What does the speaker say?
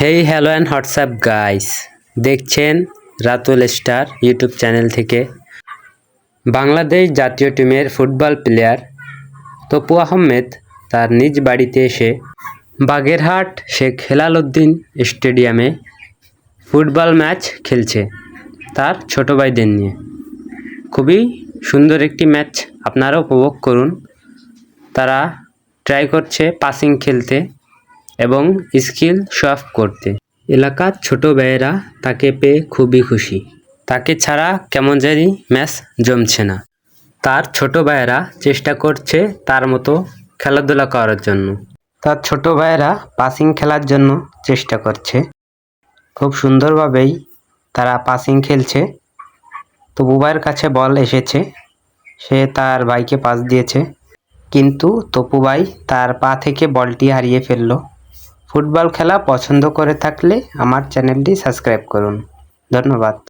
Hey hello and WhatsApp guys দেখছেন Ratul star YouTube channel থেকে। বাংলাদেশ জাতীয় টিমের ফুটবল প্লেয়ার তপু আহমেদ তার নিজ বাড়িতে এসে বাগেরহাট শেখ হেলাল উদ্দিন স্টেডিয়ামে ফুটবল ম্যাচ খেলছে তার ছোট ভাইদের নিয়ে। খুবই সুন্দর একটি ম্যাচ আপনারা উপভোগ করুন। তারা ট্রাই করছে পাসিং খেলতে। এবং স্কিল অফ করতে। এলাকার ছোট ভাইয়েরা তাকে পেয়ে খুবই খুশি। তাকে ছাড়া কেমন জানি ম্যাচ জমছে না। তার ছোট ভাইয়েরা চেষ্টা করছে তার মতো খেলাধুলা করার জন্য। তার ছোট ভাইয়েরা পাসিং খেলার জন্য চেষ্টা করছে। খুব সুন্দরভাবেই তারা পাসিং খেলছে। তো বুবাইয়ের কাছে বল এসেছে। সে তার ভাইকে পাস দিয়েছে। কিন্তু তপু ভাই তার পা থেকে বলটি হারিয়ে ফেলল। ফুটবল খেলা পছন্দ করে থাকলে আমার চ্যানেলটি সাবস্ক্রাইব করুন। ধন্যবাদ।